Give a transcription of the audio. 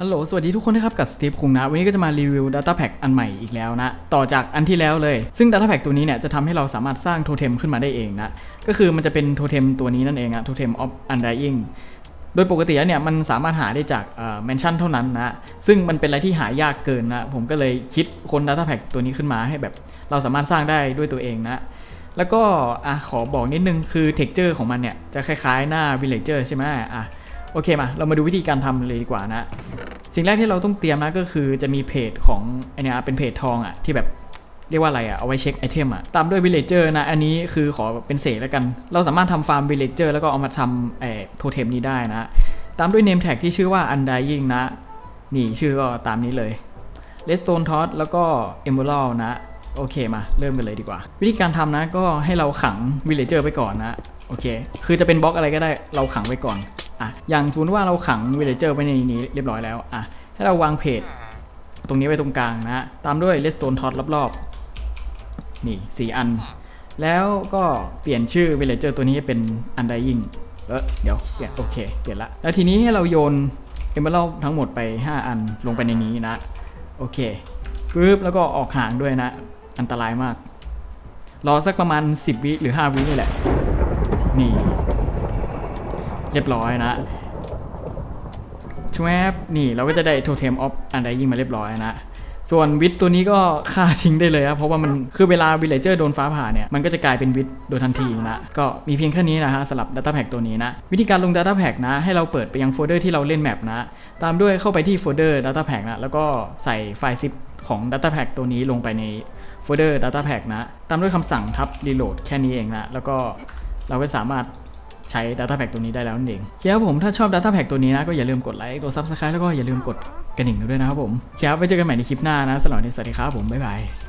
ฮัลโหล สวัสดีทุกคนนะครับกับสตีฟคุงนะ วันนี้ก็จะมารีวิว Data Pack อันใหม่อีกแล้วนะ ต่อจากอันที่แล้วเลย ซึ่ง Data Pack ตัวนี้เนี่ยจะทำให้เราสามารถสร้างโทเทมขึ้นมาได้เองนะ ก็คือมันจะเป็นโทเทมตัวนี้นั่นเองอะ Totem of Undying โดยปกติแล้วเนี่ยมันสามารถหาได้จากแมนชั่นเท่านั้นนะ ซึ่งมันเป็นอะไรที่หายากเกินนะ ผมก็เลยคิดคน Data Pack ตัวนี้ขึ้นมาให้แบบ เราสามารถสร้างได้ด้วยตัวเองนะแล้วก็อะขอบอกนิดนึงคือ texture ของมันเนี่ยจะคล้ายๆหน้า villager ใช่ไหมอะ โอเคมา เรามาดูวิธีการทำเลยดีกว่านะ สิ่งแรกที่เราต้องเตรียมนะก็คือจะมีเพจของไอเนี้ยเป็นเพจทองอะที่แบบเรียกว่าอะไรอะเอาไว้เช็คไอเทมอะตามด้วย villager นะ อันนี้คือขอเป็นเศษแล้วกัน เราสามารถทำฟาร์ม villager แล้วก็เอามาทำไอโทเทมนี้ได้นะ ตามด้วย name tag ที่ชื่อว่า undying นะ นี่ชื่อก็ตามนี้เลย redstone torch แล้วก็ emerald นะ โอเคมาเริ่มกันเลยดีกว่า วิธีการทำนะก็ให้เราขัง villager ไปก่อนนะ โอเค คือจะเป็นบล็อกอะไรก็ได้เราขังไว้ก่อน อะอย่างสมมติว่าเราขัง villager ไว้ในนี้เรียบร้อยแล้วอะให้เราวางเพจตรงนี้ไว้ตรงกลางนะตามด้วย redstone torch รอบๆ นี่ 4 อัน แล้วก็เปลี่ยนชื่อ villager ตัวนี้ให้เป็น undying เออเดี๋ยวเปลี่ยนโอเค เปลี่ยนละ แล้วทีนี้ให้เราโยน emerald ทั้งหมดไป 5 อันลงไปในนี้นะ โอเคปึ๊บแล้วก็ออกห่างด้วยนะ อันตรายมาก รอสักประมาณ 10 วิหรือ 5 วินี่แหละ นี่ เรียบร้อยนะชวบนี่เราก็จะได้โทเทมออฟอันใดยิงมาเรียบร้อยนะส่วนวิทตัวนี้ก็ฆ่าทิ้งได้เลยครับเพราะว่ามันคือเวลาวิลเลเจอร์โดนฟ้าผ่าเนี่ย มันก็จะกลายเป็นวิทโดยทันทีนะ ก็มีเพียงแค่นี้นะฮะสำหรับ Data Pack ตัวนี้นะ วิธีการลง Data Pack นะ ให้เราเปิดไปยังโฟลเดอร์ที่เราเล่นแมปนะ ตามด้วยเข้าไปที่โฟลเดอร์ Data Pack นะ แล้วก็ใส่ไฟล์ zip ของ Data Pack ตัวนี้ลงไปในโฟลเดอร์ Data Pack นะ ตามด้วยคำสั่งทับ reload แค่นี้เองนะแล้วก็เราก็สามารถ ใช้ Data Pack ตัวนี้ได้แล้วนั่นเองครับผมถ้าชอบ Data Pack ตัวนี้นะก็อย่าลืมกดไลค์กด Subscribe แล้วก็อย่าลืมกดกระดิ่งด้วยนะครับผมครับไว้เจอกันใหม่ในคลิปหน้านะสำหรับวันนี้สวัสดีครับผมบ๊ายบาย